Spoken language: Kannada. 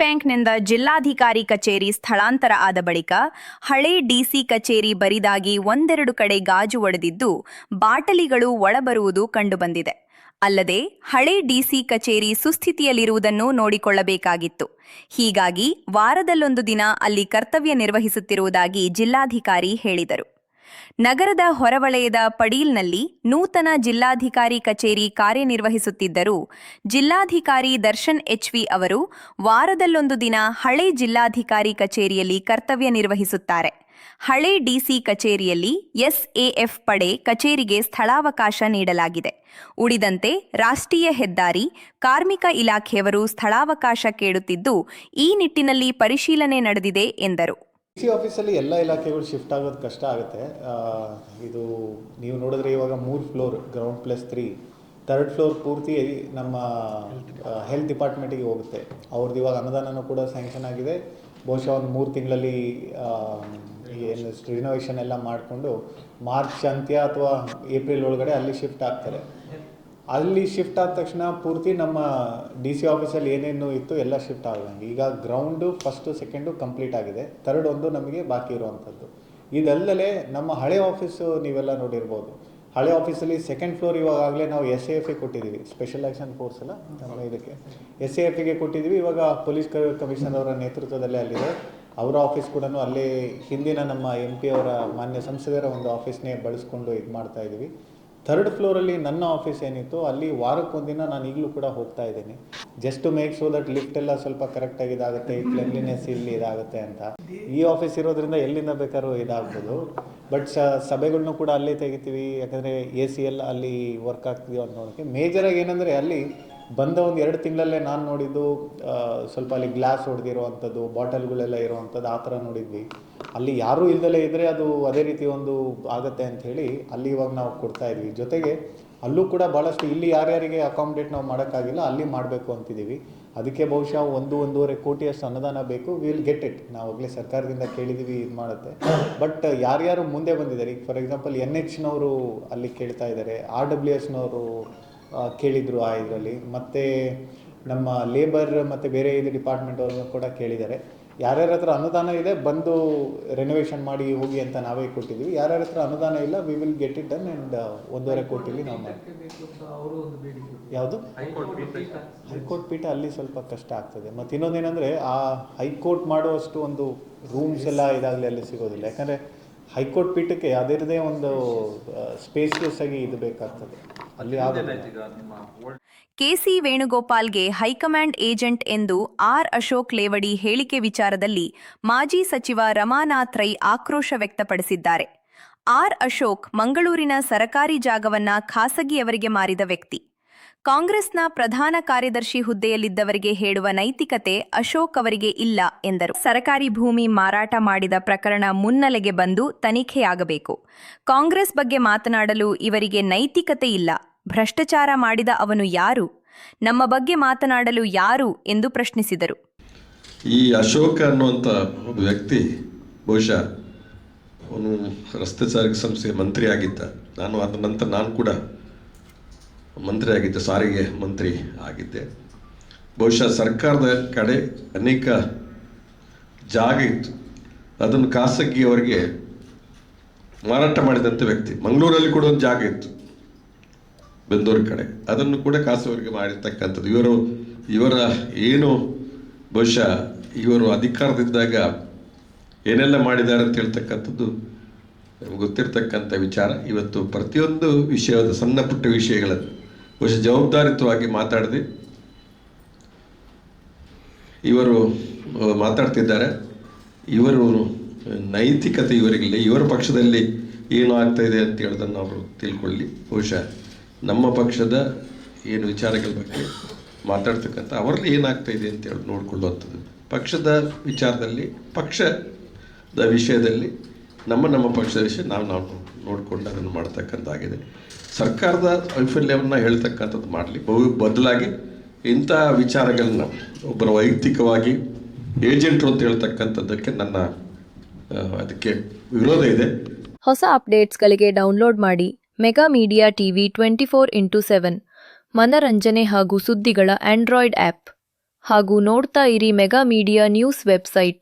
ಕಾರಣದಿಂದ ಜಿಲ್ಲಾಧಿಕಾರಿ ಕಚೇರಿ ಸ್ಥಳಾಂತರ ಆದ ಬಳಿಕ ಹಳೆ ಡಿಸಿ ಕಚೇರಿ ಬರಿದಾಗಿ ಒಂದೆರಡು ಕಡೆ ಗಾಜು ಒಡೆದಿದ್ದು ಬಾಟಲಿಗಳು ಒಳಬರುವುದು ಕಂಡುಬಂದಿದೆ. ಅಲ್ಲದೆ ಹಳೆ ಡಿಸಿ ಕಚೇರಿ ಸುಸ್ಥಿತಿಯಲ್ಲಿರುವುದನ್ನು ನೋಡಿಕೊಳ್ಳಬೇಕಾಗಿತ್ತು. ಹೀಗಾಗಿ ವಾರದಲ್ಲೊಂದು ದಿನ ಅಲ್ಲಿ ಕರ್ತವ್ಯ ನಿರ್ವಹಿಸುತ್ತಿರುವುದಾಗಿ ಜಿಲ್ಲಾಧಿಕಾರಿ ಹೇಳಿದರು. ನಗರದ ಹೊರವಲಯದ ಪಡೀಲ್ನಲ್ಲಿ ನೂತನ ಜಿಲ್ಲಾಧಿಕಾರಿ ಕಚೇರಿ ಕಾರ್ಯನಿರ್ವಹಿಸುತ್ತಿದ್ದರೂ. ಜಿಲ್ಲಾಧಿಕಾರಿ ದರ್ಶನ್ ಎಚ್ವಿ ಅವರು ವಾರದಲ್ಲೊಂದು ದಿನ ಹಳೆ ಜಿಲ್ಲಾಧಿಕಾರಿ ಕಚೇರಿಯಲ್ಲಿ ಕರ್ತವ್ಯ ನಿರ್ವಹಿಸುತ್ತಾರೆ. ಹಳೆ ಡಿಸಿ ಕಚೇರಿಯಲ್ಲಿ ಎಸ್ಎಎಫ್ ಪಡೆ ಕಚೇರಿಗೆ ಸ್ಥಳಾವಕಾಶ ನೀಡಲಾಗಿದೆ. ಉಳಿದಂತೆ ರಾಷ್ಟ್ರೀಯ ಹೆದ್ದಾರಿ, ಕಾರ್ಮಿಕ ಇಲಾಖೆಯವರು ಸ್ಥಳಾವಕಾಶ ಕೇಳುತ್ತಿದ್ದು ಈ ನಿಟ್ಟಿನಲ್ಲಿ ಪರಿಶೀಲನೆ ನಡೆದಿದೆ ಎಂದರು. ಸಿ ಆಫೀಸಲ್ಲಿ ಎಲ್ಲ ಇಲಾಖೆಗಳು ಶಿಫ್ಟ್ ಆಗೋದು ಕಷ್ಟ ಆಗುತ್ತೆ. ಇದು ನೀವು ನೋಡಿದ್ರೆ ಇವಾಗ ಮೂರು floor, ground plus three. Third floor ಪೂರ್ತಿ ನಮ್ಮ ಹೆಲ್ತ್ ಡಿಪಾರ್ಟ್ಮೆಂಟಿಗೆ ಹೋಗುತ್ತೆ. ಅವ್ರದ್ದು ಇವಾಗ ಅನುದಾನನೂ ಕೂಡ ಸ್ಯಾಂಕ್ಷನ್ ಆಗಿದೆ. ಬಹುಶಃ ಒಂದು ಮೂರು ತಿಂಗಳಲ್ಲಿ ಏನು ರಿನೋವೇಷನ್ ಎಲ್ಲ ಮಾಡಿಕೊಂಡು ಮಾರ್ಚ್ ಅಂತ್ಯ ಅಥವಾ ಏಪ್ರಿಲ್ ಒಳಗಡೆ ಅಲ್ಲಿ ಶಿಫ್ಟ್ ಆಗ್ತಾರೆ. ಅಲ್ಲಿ ಶಿಫ್ಟ್ ಆದ ತಕ್ಷಣ ಪೂರ್ತಿ ನಮ್ಮ ಡಿ ಸಿ ಆಫೀಸಲ್ಲಿ ಏನೇನು ಇತ್ತು ಎಲ್ಲ ಶಿಫ್ಟ್ ಆಗಂಗೆ ಈಗ ಗ್ರೌಂಡು ಫಸ್ಟು ಸೆಕೆಂಡು ಕಂಪ್ಲೀಟ್ ಆಗಿದೆ. ಥರ್ಡ್ ಒಂದು ನಮಗೆ ಬಾಕಿ ಇರುವಂಥದ್ದು. ಇದಲ್ಲದೆ ನಮ್ಮ ಹಳೆ ಆಫೀಸು ನೀವೆಲ್ಲ ನೋಡಿರ್ಬೋದು. ಹಳೆ ಆಫೀಸಲ್ಲಿ ಸೆಕೆಂಡ್ ಫ್ಲೋರ್ ಇವಾಗಲೇ ನಾವು ಎಸ್ ಎ ಎಫ್ ಕೊಟ್ಟಿದ್ದೀವಿ. ಸ್ಪೆಷಲ್ ಆಕ್ಷನ್ ಫೋರ್ಸ್ ಎಲ್ಲ ನಮ್ಮ ಇದಕ್ಕೆ. ಎಸ್ ಎ ಎಫ್ಗೆ ಕೊಟ್ಟಿದ್ದೀವಿ. ಇವಾಗ ಪೊಲೀಸ್ ಕಮಿಷನ್ ಅವರ ನೇತೃತ್ವದಲ್ಲೇ ಅಲ್ಲಿದೆ. ಅವರ ಆಫೀಸ್ ಕೂಡ ಅಲ್ಲಿ ಹಿಂದಿನ ನಮ್ಮ ಎಂ ಪಿ ಅವರ ಮಾನ್ಯ ಸಂಸದರ ಒಂದು ಆಫೀಸ್ನೇ ಬಳಸ್ಕೊಂಡು ಇದು ಮಾಡ್ತಾ ಇದ್ದೀವಿ ಥರ್ಡ್ ಫ್ಲೋರಲ್ಲಿ ನನ್ನ ಆಫೀಸ್ ಏನಿತ್ತು ಅಲ್ಲಿ ವಾರಕ್ಕೊಂದಿನ ನಾನು ಈಗಲೂ ಕೂಡ ಹೋಗ್ತಾ ಇದ್ದೀನಿ. Just to make so that lift ಎಲ್ಲ ಸ್ವಲ್ಪ ಕರೆಕ್ಟಾಗಿ ಇದಾಗುತ್ತೆ ಕ್ಲೆನ್ಲಿನೆಸ್ ಇಲ್ಲಿ ಇದಾಗುತ್ತೆ ಅಂತ. ಈ ಆಫೀಸ್ ಇರೋದ್ರಿಂದ ಎಲ್ಲಿಂದ ಬೇಕಾದ್ರೂ ಇದಾಗ್ಬೋದು. ಬಟ್ ಸ ಸಭೆಗಳ್ನು ಕೂಡ ಅಲ್ಲೇ ತೆಗಿತೀವಿ. ಯಾಕಂದರೆ ಎ ಸಿ ಎಲ್ಲ ಅಲ್ಲಿ ವರ್ಕ್ ಆಗ್ತಿದೀವಿ ಅಂತ ನೋಡೋಕ್ಕೆ ಮೇಜರಾಗಿ ಏನಂದರೆ ಅಲ್ಲಿ ಬಂದ ಒಂದು ಎರಡು ತಿಂಗಳಲ್ಲೇ ನಾನು ನೋಡಿದ್ದು ಸ್ವಲ್ಪ ಅಲ್ಲಿ ಗ್ಲಾಸ್ ಹೊಡೆದಿರುವಂಥದ್ದು ಬಾಟಲ್ಗಳೆಲ್ಲ ಇರುವಂಥದ್ದು ಆ ಥರ ನೋಡಿದ್ವಿ. ಅಲ್ಲಿ ಯಾರೂ ಇಲ್ದಲೇ ಇದ್ದರೆ ಅದು ಅದೇ ರೀತಿ ಒಂದು ಆಗುತ್ತೆ ಅಂತ ಹೇಳಿ ಅಲ್ಲಿ ಇವಾಗ ನಾವು ಕೊಡ್ತಾ ಇದ್ವಿ. ಜೊತೆಗೆ ಅಲ್ಲೂ ಕೂಡ ಭಾಳಷ್ಟು ಇಲ್ಲಿ ಯಾರ್ಯಾರಿಗೆ ಅಕಾಮಿಡೇಟ್ ನಾವು ಮಾಡೋಕ್ಕಾಗಿಲ್ಲ, ಅಲ್ಲಿ ಮಾಡಬೇಕು ಅಂತಿದ್ದೀವಿ. ಅದಕ್ಕೆ ಬಹುಶಃ ಒಂದು, ಒಂದೂವರೆ ಕೋಟಿಯಷ್ಟು ಅನುದಾನ ಬೇಕು. ವಿಲ್ ಗೆಟ್ ಇಟ್ ನಾವು ಆಗಲೇ ಸರ್ಕಾರದಿಂದ ಕೇಳಿದ್ದೀವಿ, ಇದು ಮಾಡುತ್ತೆ. ಬಟ್ ಯಾರ್ಯಾರು ಮುಂದೆ ಬಂದಿದ್ದಾರೆ, ಈಗ ಫಾರ್ ಎಕ್ಸಾಂಪಲ್ ಎನ್ ಎಚ್ನವರು ಅಲ್ಲಿ ಕೇಳ್ತಾ ಇದ್ದಾರೆ ಆರ್ ಡಬ್ಲ್ಯೂ ಎಸ್ನವರು ಕೇಳಿದರು ಆ ಇದರಲ್ಲಿ. ಮತ್ತು ನಮ್ಮ ಲೇಬರ್ ಮತ್ತು ಬೇರೆ ಇದು ಡಿಪಾರ್ಟ್ಮೆಂಟ್ ಅವರು ಕೂಡ ಕೇಳಿದ್ದಾರೆ. ಯಾರ್ಯಾರ ಹತ್ರ ಅನುದಾನ ಇದೆ ಬಂದು ರೆನೋವೇಷನ್ ಮಾಡಿ ಹೋಗಿ ಅಂತ ನಾವೇ ಕೊಟ್ಟಿದ್ದೀವಿ. ಯಾರ್ಯಾರ ಹತ್ರ ಅನುದಾನ ಇಲ್ಲ we will get it done and ಒಂದೂವರೆ ಕೋಟಿಲಿ ನಾವು ಮಾಡಿ ಯಾವುದು? ಹೈಕೋರ್ಟ್ ಪೀಠ. ಅಲ್ಲಿ ಸ್ವಲ್ಪ ಕಷ್ಟ ಆಗ್ತದೆ. ಮತ್ತು ಇನ್ನೊಂದೇನೆಂದರೆ ಆ ಹೈಕೋರ್ಟ್ ಮಾಡುವಷ್ಟು ಒಂದು ರೂಮ್ಸ್ ಎಲ್ಲ ಇದಾಗಲಿ ಅಲ್ಲಿ ಸಿಗೋದಿಲ್ಲ. ಯಾಕಂದರೆ ಹೈಕೋರ್ಟ್ ಪೀಠಕ್ಕೆ ಅದರದೇ ಒಂದು ಸ್ಪೇಸಿಯಸ್ ಆಗಿ ಇದು ಬೇಕಾಗ್ತದೆ. ಅಲ್ಲಿ ಕೆಸಿ ವೇಣುಗೋಪಾಲ್ಗೆ ಹೈಕಮಾಂಡ್ ಏಜೆಂಟ್ ಎಂದು ಆರ್ ಅಶೋಕ್ ಲೇವಡಿ ಹೇಳಿಕೆ ವಿಚಾರದಲ್ಲಿ ಮಾಜಿ ಸಚಿವ ರಮಾನಾಥ್ ರೈ ಆಕ್ರೋಶ ವ್ಯಕ್ತಪಡಿಸಿದ್ದಾರೆ. ಆರ್ ಅಶೋಕ್ ಮಂಗಳೂರಿನ ಸರಕಾರಿ ಜಾಗವನ್ನ ಖಾಸಗಿಯವರಿಗೆ ಮಾರಿದ ವ್ಯಕ್ತಿ. ಕಾಂಗ್ರೆಸ್ನ ಪ್ರಧಾನ ಕಾರ್ಯದರ್ಶಿ ಹುದ್ದೆಯಲ್ಲಿದ್ದವರಿಗೆ ಹೇಳುವ ನೈತಿಕತೆ ಅಶೋಕ್ ಅವರಿಗೆ ಇಲ್ಲ, ಎಂದರು. ಸರಕಾರಿ ಭೂಮಿ ಮಾರಾಟ ಮಾಡಿದ ಪ್ರಕರಣ ಮುನ್ನೆಲೆಗೆ ಬಂದು ತನಿಖೆಯಾಗಬೇಕು. ಕಾಂಗ್ರೆಸ್ ಬಗ್ಗೆ ಮಾತನಾಡಲು ಇವರಿಗೆ ನೈತಿಕತೆ ಇಲ್ಲ. ಭ್ರಷ್ಟಾಚಾರ ಮಾಡಿದ ಅವನು ಯಾರು? ನಮ್ಮ ಬಗ್ಗೆ ಮಾತನಾಡಲು ಯಾರು? ಎಂದು ಪ್ರಶ್ನಿಸಿದರು. ಈ ಅಶೋಕ ಅನ್ನುವಂಥ ವ್ಯಕ್ತಿ, ಬಹುಶಃ ಅವನು ರಸ್ತೆ ಸಾರಿಗೆ ಸಂಸ್ಥೆಯ ಮಂತ್ರಿ ಆಗಿದ್ದ ನಾನು ಅದ ನಂತರ ನಾನು ಕೂಡ ಮಂತ್ರಿ ಆಗಿದ್ದೆ ಸಾರಿಗೆ ಮಂತ್ರಿ ಆಗಿದ್ದೆ. ಬಹುಶಃ ಸರ್ಕಾರದ ಕಡೆ ಅನೇಕ ಜಾಗ ಇತ್ತು. ಅದನ್ನು ಖಾಸಗಿಯವರಿಗೆ ಮಾರಾಟ ಮಾಡಿದಂಥ ವ್ಯಕ್ತಿ. ಮಂಗಳೂರಲ್ಲಿ ಕೂಡ ಒಂದು ಜಾಗ ಇತ್ತು ಬೆಂದೂರು ಕಡೆ. ಅದನ್ನು ಕೂಡ ಖಾಸಗಿಯವರಿಗೆ ಮಾಡಿರ್ತಕ್ಕಂಥದ್ದು. ಇವರು, ಇವರ ಏನು, ಬಹುಶಃ ಇವರು ಅಧಿಕಾರದಿದ್ದಾಗ ಏನೆಲ್ಲ ಮಾಡಿದ್ದಾರೆ ಅಂತ ಹೇಳ್ತಕ್ಕಂಥದ್ದು ನಮ್ಗೆ ಗೊತ್ತಿರ್ತಕ್ಕಂಥ ವಿಚಾರ. ಇವತ್ತು ಪ್ರತಿಯೊಂದು ವಿಷಯದ ಸಣ್ಣ ಪುಟ್ಟ ವಿಷಯಗಳನ್ನು ಬಹುಶಃ ಜವಾಬ್ದಾರಿತವಾಗಿ ಮಾತಾಡಿದೆ. ಇವರು ಮಾತಾಡ್ತಿದ್ದಾರೆ. ಇವರು ನೈತಿಕತೆ ಇವರಿಗಿಲ್ಲ. ಇವರ ಪಕ್ಷದಲ್ಲಿ ಏನು ಆಗ್ತಾ ಇದೆ ಅಂತ ಹೇಳೋದನ್ನು ಅವರು ತಿಳ್ಕೊಳ್ಳಿ. ಬಹುಶಃ ನಮ್ಮ ಪಕ್ಷದ ಏನು ವಿಚಾರಗಳ ಬಗ್ಗೆ ಮಾತಾಡ್ತಕ್ಕಂಥ ಅವರಲ್ಲಿ ಏನಾಗ್ತಾ ಇದೆ ಅಂತ ಹೇಳಿ ನೋಡ್ಕೊಳ್ಳುವಂಥದ್ದು. ಪಕ್ಷದ ವಿಚಾರದಲ್ಲಿ, ಪಕ್ಷದ ವಿಷಯದಲ್ಲಿ ನಮ್ಮ ನಮ್ಮ ಪಕ್ಷದ ವಿಷಯ ನಾವು ನಾವು ನೋಡಿಕೊಂಡು ಅದನ್ನು ಮಾಡ್ತಕ್ಕಂಥದ್ದಾಗಿದೆ ಸರ್ಕಾರದ ವೈಫಲ್ಯವನ್ನು ಹೇಳ್ತಕ್ಕಂಥದ್ದು ಮಾಡಲಿ. ಬಹು ಬದಲಾಗಿ ಇಂಥ ವಿಚಾರಗಳನ್ನ ಒಬ್ಬರ ವೈಯಕ್ತಿಕವಾಗಿ ಏಜೆಂಟ್ರು ಅಂತ ಹೇಳ್ತಕ್ಕಂಥದ್ದಕ್ಕೆ ನನ್ನ ಅದಕ್ಕೆ ವಿರೋಧ ಇದೆ. ಹೊಸ ಅಪ್ಡೇಟ್ಸ್ಗಳಿಗೆ ಡೌನ್ಲೋಡ್ ಮಾಡಿ mega media TV twenty four into seven, ಮನರಂಜನೆ ಹಾಗೂ ಸುದ್ದಿಗಳ ಆಂಡ್ರಾಯ್ಡ್ ಆ್ಯಪ್ ಹಾಗೂ ನೋಡ್ತಾ ಇರಿ ಮೆಗಾ ಮೀಡಿಯಾ ನ್ಯೂಸ್ ವೆಬ್ಸೈಟ್.